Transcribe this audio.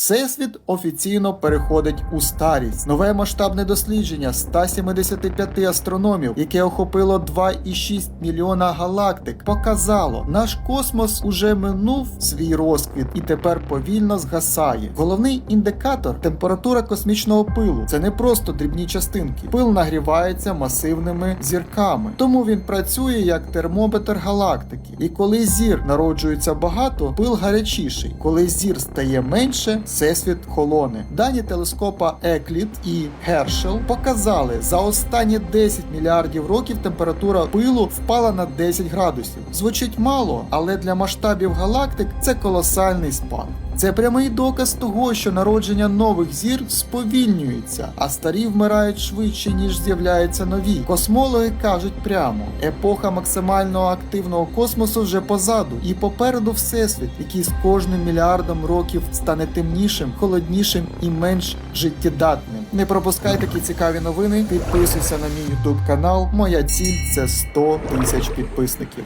Всесвіт офіційно переходить у старість. Нове масштабне дослідження 175 астрономів, яке охопило 2,6 мільйона галактик, показало, наш космос уже минув свій розквіт і тепер повільно згасає. Головний індикатор температура космічного пилу. Це не просто дрібні частинки. Пил нагрівається масивними зірками, тому він працює як термометр галактики. І коли зір народжується багато, пил гарячіший. Коли зір стає менше, всесвіт колони Дані телескопа Екліт і Гершел показали, за останні 10 мільярдів років температура пилу впала на 10 градусів. Звучить мало, але для масштабів галактик це колосальний спад. Це прямий доказ того, що народження нових зір сповільнюється, а старі вмирають швидше, ніж з'являються нові. Космологи кажуть прямо: епоха максимально активного космосу вже позаду, і попереду всесвіт, який з кожним мільярдом років стане темнішим, холоднішим і менш життєдатним. Не пропускай такі цікаві новини. Підписуйся на мій YouTube канал. Моя ціль це 100 тисяч підписників.